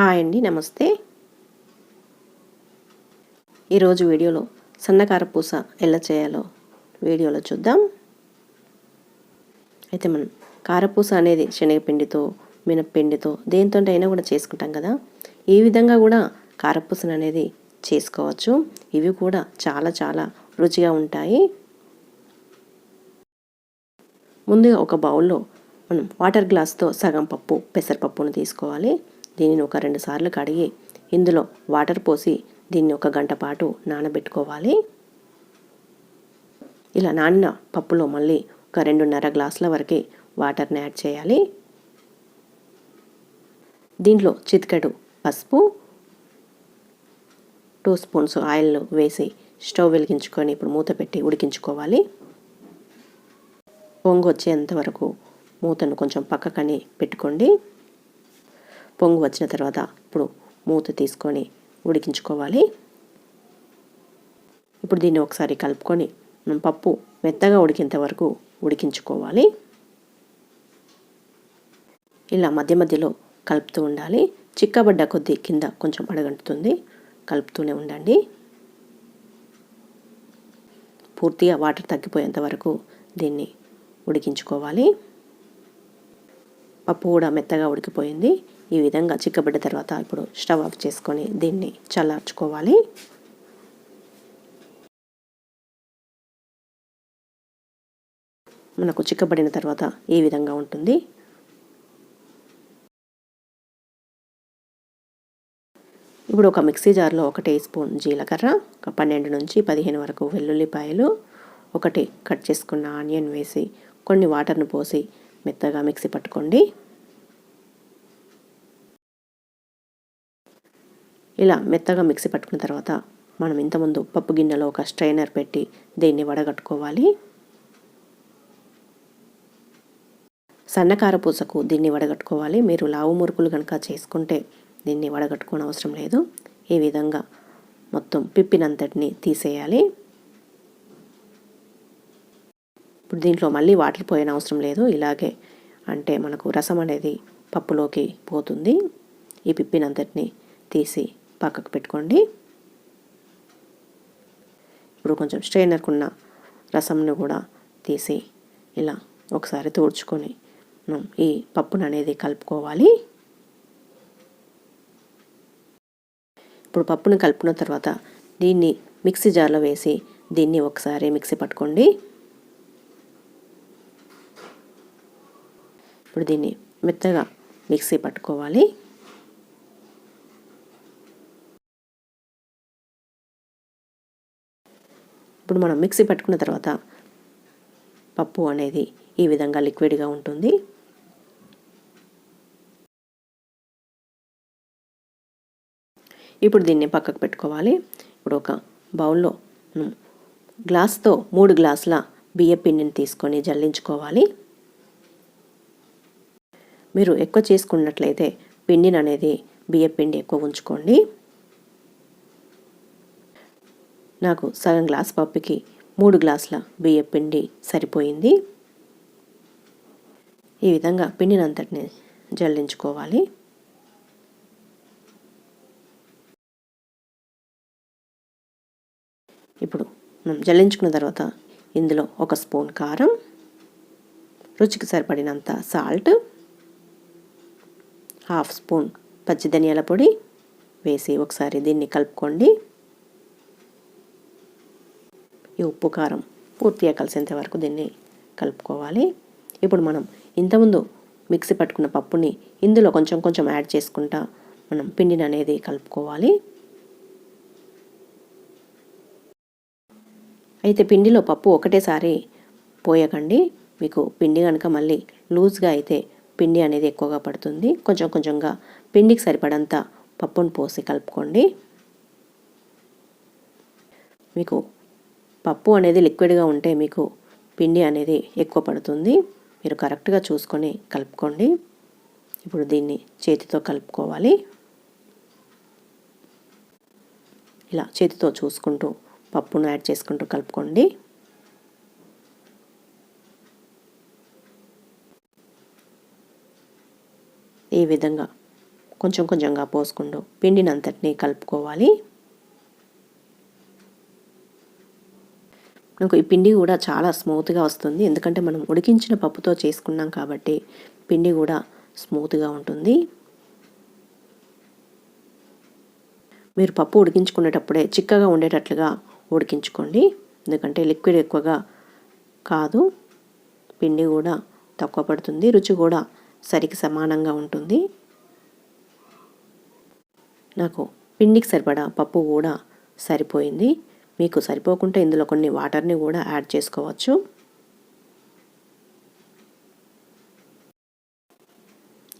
Hi అండి నమస్తే. ఈరోజు వీడియోలో సన్నకార పూస ఎలా చేయాలో వీడియోలో చూద్దాం. అయితే మనం కారపూస అనేది శనగపిండితో మినప్పిండితో దేంతో అయినా కూడా చేసుకుంటాం కదా. ఈ విధంగా కూడా కారపూసను అనేది చేసుకోవచ్చు. ఇవి కూడా చాలా చాలా రుచిగా ఉంటాయి. ముందుగా ఒక బౌల్లో మనం వాటర్ గ్లాస్తో సగం పప్పు పెసరపప్పును తీసుకోవాలి. దీనిని ఒక రెండు సార్లు కడిగి ఇందులో వాటర్ పోసి దీన్ని ఒక గంట పాటు నానబెట్టుకోవాలి. ఇలా నానిన పప్పులో మళ్ళీ ఒక రెండున్నర గ్లాసుల వరకు వాటర్ని యాడ్ చేయాలి. దీంట్లో చితికెడు పసుపు టూ స్పూన్స్ ఆయిల్ వేసి స్టవ్ వెలిగించుకొని ఇప్పుడు మూత పెట్టి ఉడికించుకోవాలి. పొంగు వచ్చేంత వరకు మూతను కొంచెం పక్కకని పెట్టుకోండి. పొంగు వచ్చిన తర్వాత ఇప్పుడు మూత తీసుకొని ఉడికించుకోవాలి. ఇప్పుడు దీన్ని ఒకసారి కలుపుకొని పప్పు మెత్తగా ఉడికేంత వరకు ఉడికించుకోవాలి. ఇలా మధ్య మధ్యలో కలుపుతూ ఉండాలి. చిక్కబడ్డ కొద్దీ కింద కొంచెం అడగంటుతుంది. కలుపుతూనే ఉండండి. పూర్తిగా వాటర్ తగ్గిపోయేంత వరకు దీన్ని ఉడికించుకోవాలి. పప్పు కూడా మెత్తగా ఉడికిపోయింది. ఈ విధంగా చిక్కబడ్డ తర్వాత ఇప్పుడు స్టవ్ ఆఫ్ చేసుకొని దీన్ని చల్లార్చుకోవాలి. మనకు చిక్కబడిన తర్వాత ఈ విధంగా ఉంటుంది. ఇప్పుడు ఒక మిక్సీ జార్లో ఒక టీ స్పూన్ జీలకర్ర ఒక పన్నెండు నుంచి పదిహేను వరకు వెల్లుల్లిపాయలు ఒకటి కట్ చేసుకున్న ఆనియన్ వేసి కొన్ని వాటర్ను పోసి మెత్తగా మిక్సీ పట్టుకోండి. ఇలా మెత్తగా మిక్సీ పట్టుకున్న తర్వాత మనం ఇంతకుముందు పప్పు గిన్నెలో ఒక స్ట్రైనర్ పెట్టి దీన్ని వడగట్టుకోవాలి. సన్నకార పూసకు దీన్ని వడగట్టుకోవాలి. మీరు లావు మురుకులు కనుక చేసుకుంటే దీన్ని వడగట్టుకోని అవసరం లేదు. ఈ విధంగా మొత్తం పిప్పినంతటిని తీసేయాలి. ఇప్పుడు దీంట్లో మళ్ళీ వాటర్ పోయిన అవసరం లేదు. ఇలాగే అంటే మనకు రసం అనేది పప్పులోకి పోతుంది. ఈ పిప్పినంతటిని తీసి పక్కకు పెట్టుకోండి. ఇప్పుడు కొంచెం స్ట్రైనర్కున్న రసంను కూడా తీసి ఇలా ఒకసారి తోడ్చుకొని ఈ పప్పును అనేది కలుపుకోవాలి. ఇప్పుడు పప్పును కలుపుకున్న తర్వాత దీన్ని మిక్సీ జార్లో వేసి దీన్ని ఒకసారి మిక్సీ పట్టుకోండి. ఇప్పుడు దీన్ని మెత్తగా మిక్సీ పట్టుకోవాలి. ఇప్పుడు మనం మిక్సీ పట్టుకున్న తర్వాత పప్పు అనేది ఈ విధంగా లిక్విడ్గా ఉంటుంది. ఇప్పుడు దీన్ని పక్కకు పెట్టుకోవాలి. ఇప్పుడు ఒక బౌల్లో గ్లాస్తో మూడు గ్లాసుల బియ్య పిండిని తీసుకొని జల్లించుకోవాలి. మీరు ఎక్కువ చేసుకున్నట్లయితే పిండిని అనేది బియ్య పిండి ఎక్కువ ఉంచుకోండి. నాకు సగం గ్లాస్ పప్పుకి మూడు గ్లాసుల బియ్య పిండి సరిపోయింది. ఈ విధంగా పిండినంతటిని జల్లించుకోవాలి. ఇప్పుడు మనం జల్లించుకున్న తర్వాత ఇందులో ఒక స్పూన్ కారం రుచికి సరిపడినంత సాల్ట్ హాఫ్ స్పూన్ పచ్చి ధనియాల పొడి వేసి ఒకసారి దీన్ని కలుపుకోండి. ఈ ఉప్పు కారం పూర్తిగా కలిసేంత వరకు దీన్ని కలుపుకోవాలి. ఇప్పుడు మనం ఇంతకుముందు మిక్సీ పట్టుకున్న పప్పుని ఇందులో కొంచెం కొంచెం యాడ్ చేసుకుంటా మనం పిండిని అనేది కలుపుకోవాలి. అయితే పిండిలో పప్పు ఒకటేసారి పోయకండి. మీకు పిండి కనుక మళ్ళీ లూజ్గా అయితే పిండి అనేది ఎక్కువగా పడుతుంది. కొంచెం కొంచెంగా పిండికి సరిపడంత పప్పును పోసి కలుపుకోండి. మీకు పప్పు అనేది లిక్విడ్గా ఉంటే మీకు పిండి అనేది ఎక్కువ పడుతుంది. మీరు కరెక్ట్గా చూసుకొని కలుపుకోండి. ఇప్పుడు దీన్ని చేతితో కలుపుకోవాలి. ఇలా చేతితో చూసుకుంటూ పప్పును యాడ్ చేసుకుంటూ కలుపుకోండి. ఈ విధంగా కొంచెం కొంచెంగా పోసుకుంటూ పిండినంతటినీ కలుపుకోవాలి. మనకు ఈ పిండి కూడా చాలా స్మూత్గా వస్తుంది. ఎందుకంటే మనం ఉడికించిన పప్పుతో చేసుకున్నాం కాబట్టి పిండి కూడా స్మూత్గా ఉంటుంది. మీరు పప్పు ఉడికించుకునేటప్పుడే చిక్కగా ఉండేటట్లుగా ఉడికించుకోండి. ఎందుకంటే లిక్విడ్ ఎక్కువగా కాదు. పిండి కూడా తక్కువ పడుతుంది. రుచి కూడా సరికి సమానంగా ఉంటుంది. నాకు పిండికి సరిపడా పప్పు కూడా సరిపోయింది. మీకు సరిపోకుంటే ఇందులో కొన్ని వాటర్ని కూడా యాడ్ చేసుకోవచ్చు.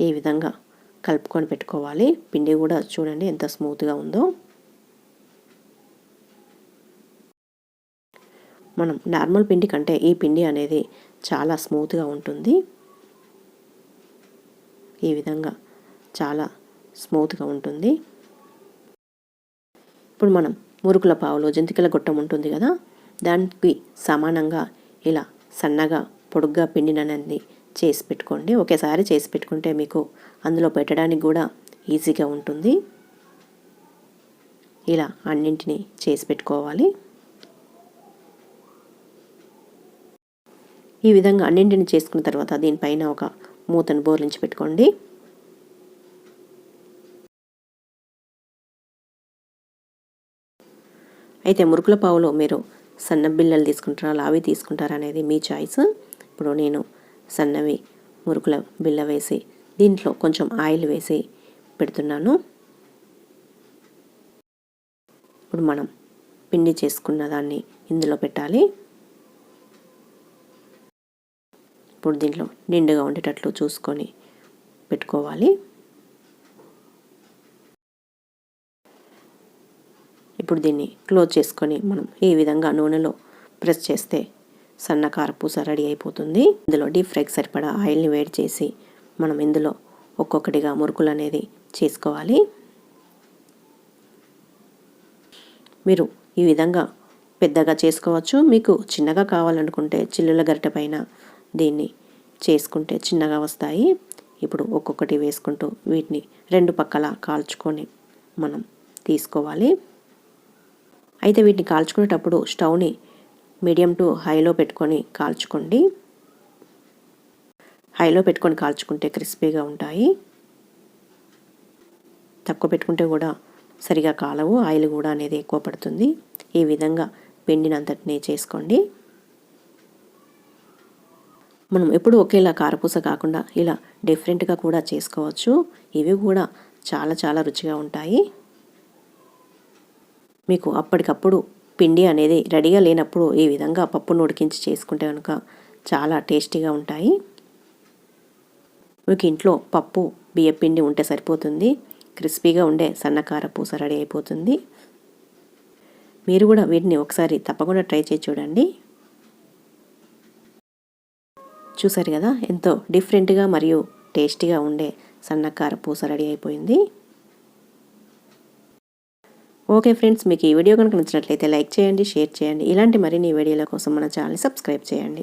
ఈ విధంగా కలుపుకొని పెట్టుకోవాలి. పిండి కూడా చూడండి ఎంత స్మూత్గా ఉందో. మనం నార్మల్ పిండి కంటే ఈ పిండి అనేది చాలా స్మూత్గా ఉంటుంది. ఈ విధంగా చాలా స్మూత్గా ఉంటుంది. ఇప్పుడు మనం మురుకుల పావులో జంతికల గొట్టం ఉంటుంది కదా? దానికి సమానంగా ఇలా సన్నగా పొడుగ్గా పిండినది చేసి పెట్టుకోండి. ఒకేసారి చేసి పెట్టుకుంటే మీకు అందులో పెట్టడానికి కూడా ఈజీగా ఉంటుంది. ఇలా అన్నింటినీ చేసి పెట్టుకోవాలి. ఈ విధంగా అన్నింటిని చేసుకున్న తర్వాత దీనిపైన ఒక మూతను బోర్లించి పెట్టుకోండి. అయితే మురుకుల పావులో మీరు సన్న బిల్లలు తీసుకుంటారా లావి తీసుకుంటారా అనేది మీ చాయిస్. ఇప్పుడు నేను సన్నవి మురుకుల బిల్ల వేసి దీంట్లో కొంచెం ఆయిల్ వేసి పెడుతున్నాను. ఇప్పుడు మనం పిండి చేసుకున్న దాన్ని ఇందులో పెట్టాలి. ఇప్పుడు దీంట్లో నిండుగా ఉండేటట్లు చూసుకొని పెట్టుకోవాలి. ఇప్పుడు దీన్ని క్లోజ్ చేసుకొని మనం ఈ విధంగా నూనెలో ప్రెస్ చేస్తే సన్న కారపూస రెడీ అయిపోతుంది. ఇందులో డీప్ ఫ్రైకి సరిపడా ఆయిల్ని వేడి చేసి మనం ఇందులో ఒక్కొక్కటిగా మురుకులు అనేది చేసుకోవాలి. మీరు ఈ విధంగా పెద్దగా చేసుకోవచ్చు. మీకు చిన్నగా కావాలనుకుంటే చిల్లుల గరిట పైన దీన్ని చేసుకుంటే చిన్నగా వస్తాయి. ఇప్పుడు ఒక్కొక్కటి వేసుకుంటూ వీటిని రెండు పక్కల కాల్చుకొని మనం తీసుకోవాలి. అయితే వీటిని కాల్చుకునేటప్పుడు స్టవ్ని మీడియం టు హైలో పెట్టుకొని కాల్చుకోండి. హైలో పెట్టుకొని కాల్చుకుంటే క్రిస్పీగా ఉంటాయి. తక్కువ పెట్టుకుంటే కూడా సరిగా కాలవు ఆయిల్ కూడా అనేది ఎక్కువ పడుతుంది. ఈ విధంగా పిండినంతటినీ చేసుకోండి. మనం ఎప్పుడు ఒకేలా కారపూస కాకుండా ఇలా డిఫరెంట్గా కూడా చేసుకోవచ్చు. ఇవి కూడా చాలా చాలా రుచిగా ఉంటాయి. మీకు అప్పటికప్పుడు పిండి అనేది రెడీగా లేనప్పుడు ఈ విధంగా పప్పును ఉడికించి చేసుకుంటే కనుక చాలా టేస్టీగా ఉంటాయి. మీకు ఇంట్లో పప్పు బియ్య పిండి ఉంటే సరిపోతుంది. క్రిస్పీగా ఉండే సన్నకార పూస రెడీ అయిపోతుంది. మీరు కూడా వీటిని ఒకసారి తప్పకుండా ట్రై చేసి చూడండి. చూసారు కదా? ఎంతో డిఫరెంట్గా మరియు టేస్టీగా ఉండే సన్నకార పూస రెడీ అయిపోయింది. ఓకే ఫ్రెండ్స్ మీకు ఈ వీడియో కనుక నచ్చినట్లయితే లైక్ చేయండి షేర్ చేయండి. ఇలాంటి మరిన్ని వీడియోల కోసం మన ఛానల్ సబ్స్క్రైబ్ చేయండి.